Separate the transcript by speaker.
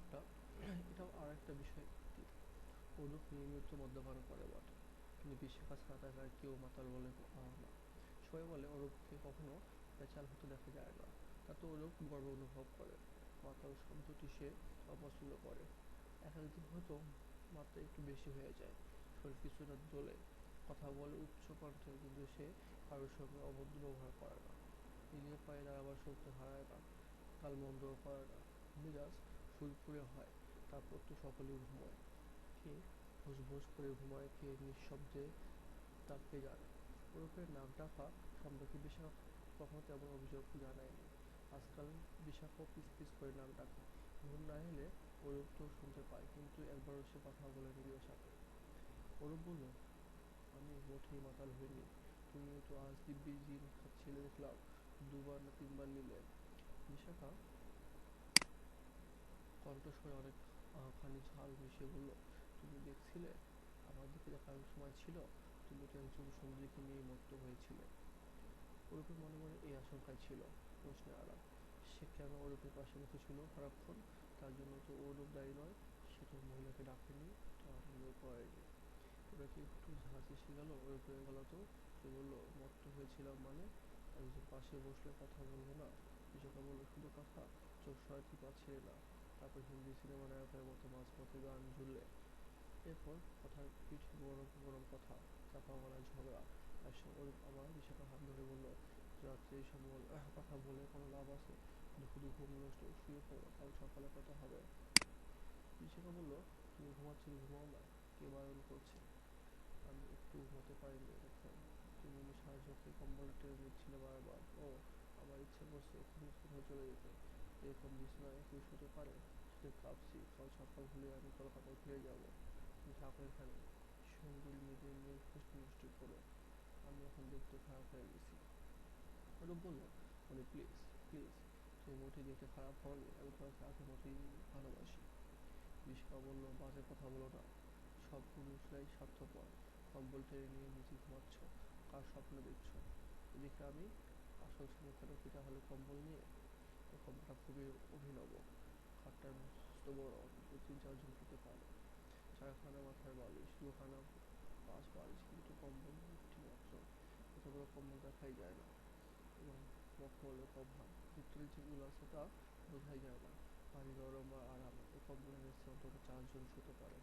Speaker 1: একটা এটাও আর একটা বিষয়। অনুপ নিয়মিত মদ্যপান করে বটে। কিন্তু ছাড়া তাকে কেউ মাতাল বলে না। সবাই বলে অরূপকে কখনো পেঁচাল হতে দেখা যায় না। তাতে অরূপ গর্ব অনুভব করে। মাতাল শব্দটি সে অপছন্দ করে। এক একদিন হয়তো মাত্রা একটু বেশি হয়ে যায়। শরীর কিছুটা দোলে। কথা বলে উচ্চ কণ্ঠে, কিন্তু সে কারোর সঙ্গে অভদ্র ব্যবহার করে না। নিজের পায়ে দাঁড়াবার শক্তি হারায় না। কাল মন্দও করে না। মেজাজ ফুরফুরে হয়, তারপর তো সকলেই ঘুমোয়। কে ভোস করে ঘুমায়, কে নিঃশব্দে তা কে জানে ওরফের নাক ডাকা সম্পর্কে বিশাখা কখনো তেমন অভিযোগ জানায়নি। আজকাল বিশাখাও পিস পিস করে নাক ডাকে ঘুম না এলে অরূপ তো শুনতে পায়, কিন্তু একবারও সে কথা বলে বলেনি বিশাকে অরূপ বলল, আমি মোটেই মাতাল হইনি। তুমি তো আজ দিব্যি জিন খাচ্ছিলে, দেখলাম। দুবার না তিনবার নিলে। বিশাখা কণ্ঠস্বরে অনেক খানি ঝাল মিশিয়ে বলল, তুমি দেখছিলে? আমার দিকে দেখার সময় ছিল। তুমি তো একজন সুন্দরীকে নিয়ে মত্ত হয়েছিলে। অরূপের মনে মনে এই আশঙ্কাই ছিল প্রশ্নের আড়াল। সে কেন অরূপের পাশে বসেছিল সারাক্ষণ তার জন্য তো অরূপ দায়ী নয়। সে তো মহিলাকে ডাকেনি, তো আনন্দ করেনি এবার কি একটু ঝাঁজ এসে গেল ওরফে গেল তো? সে বলল, মত্ত হয়েছিলাম মানে? একজন পাশে বসলে কথা বলব না? বিশাখা বলল শুধু কথা। চোখ সরাতে পারছিলে না। তারপর হিন্দি সিনেমা নায়কের মতো মাঝপথে গান ঝুললে এরপর কথার পিঠে গরম গরম কথা চাপা গলায় ঝগড়া একসময় ওরূপ আমার বিশাখা হাত ধরে বলল, রাত্রে এইসব কথা বলে কোনো লাভ আছে? দুঃখ দুঃখ নষ্ট, শুয়ে পড়ো, কাল সকালে কথা হবে। বিশাখা বলল, তুমি ঘুমাচ্ছিলে ঘুমাও না? কে বারণ করছে? আমি একটু ঘুমাতে পারিনি এখন তুমি চোখে কম্বলে টেনে নিচ্ছিলে বারবার। ও, আমার ইচ্ছে করছে এক্ষুনি কোথাও চলে যেতে। এরকম বিছানায় কেউ হতে পারে শুধু কাঁপছি কাল সকাল হলে আমি কলকাতায় ফিরে যাব। থাকো এখানে সঙ্গীল নিজের মুষ্টি মুষ্টি করে আমি এখন দেখতে খারাপ হয়ে গেছি। অরূপ বলল মানে প্লিজ প্লিজ তুমি মোটেই দেখতে খারাপ হওনি আমি তোমাকে আগে মোটেই ভালোবাসি। বিশাখা বলল, বাজে কথা বলো না, সব পুরুষরাই স্বার্থপর, কম্বল টেনে নিয়ে নিচে ঘুমাচ্ছ, কার স্বপ্ন দেখছ? এদিকে আমি আসল কেন কি তাহলে কম্বল নিয়ে কম্বলটা খুবই অভিনব। খাটটার মস্ত বড় দু তিন চারজন শুতে পারে। চারখানা মাথার বালিশ, দুখানা পাঁচ বালিশ, কিন্তু কম্বল একটি মাত্র এত বড় কম্বল দেখাই যায় না। এবং মখমলের কভার ভিতরে যে উল আছে তা বোঝাই যায় না। ভারী নরম আর আরাম এই কম্বলের নিচে অন্তত চারজন শুতে পারে।